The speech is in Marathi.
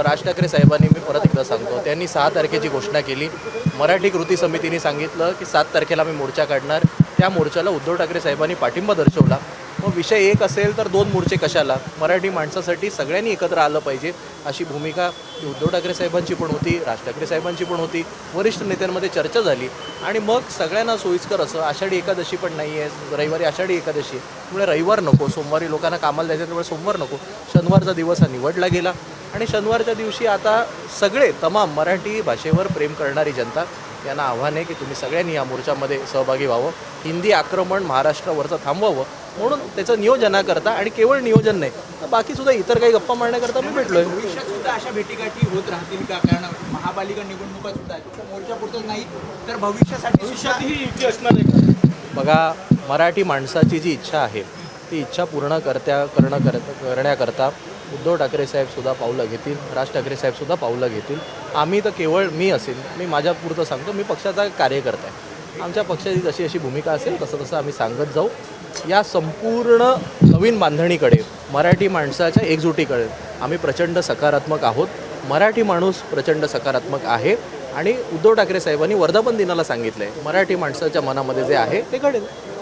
राज ठाकरे साहेबांनी मी परत एकदा सांगतो. त्यांनी सहा तारखेची घोषणा केली. मराठी कृती समितीने सांगितलं की सात तारखेला मी मोर्चा काढणार. त्या मोर्चाला उद्धव ठाकरे साहेबांनी पाठिंबा दर्शवला. मग विषय एक असेल तर दोन मोर्चे कशाला? मराठी माणसासाठी सगळ्यांनी एकत्र आलं पाहिजे अशी भूमिका उद्धव ठाकरे साहेबांची पण होती राज ठाकरे साहेबांची पण होती. वरिष्ठ नेत्यांमध्ये चर्चा झाली. आणि मग सगळ्यांना सोयीस्कर असं आषाढी एकादशी पण नाही आहे. रविवारी आषाढी एकादशी त्यामुळे रविवार नको सोमवारी लोकांना कामाला जायचं त्यामुळे सोमवार नको. शनिवारचा दिवस हा निवडला गेला. आणि शनिवारच्या दिवशी आता सगळे तमाम मराठी भाषेवर प्रेम करणारी जनता यांना आव्हान आहे की तुम्ही सगळ्यांनी या मोर्चामध्ये सहभागी व्हावं. हिंदी आक्रमण महाराष्ट्रावरचं थांबवावं म्हणून त्याचं नियोजनाकरता आणि केवळ नियोजन नाही तर बाकीसुद्धा इतर काही गप्पा मारण्याकरता मी भेटलोय. भविष्यात सुद्धा अशा भेटीगाठी होत राहतील का? कारण महापालिका निवडणुका सुद्धा मोर्चापुरतंच नाही तर भविष्यासाठी सुद्धा बघा मराठी माणसाची जी इच्छा आहे ती इच्छा पूर्ण करत्या करणं कर करण्याकरता उद्धव ठाकरे साहेबसुद्धा पावलं घेतील राज ठाकरे साहेबसुद्धा पावलं घेतील. आम्ही तर केवळ मी असेल मी माझ्या पुरतं सांगतो मी पक्षाचा कार्यकर्ता आहे. आमच्या पक्षाची जशी अशी भूमिका असेल तसं तसं आम्ही सांगत जाऊ. या संपूर्ण नवीन बांधणीकडे मराठी माणसाच्या एकजुटीकडे आम्ही प्रचंड सकारात्मक आहोत. मराठी माणूस प्रचंड सकारात्मक आहे. आणि उद्धव ठाकरे साहेबांनी वर्धापन दिनाला सांगितलं आहे मराठी माणसाच्या मनामध्ये जे आहे ते घडेल.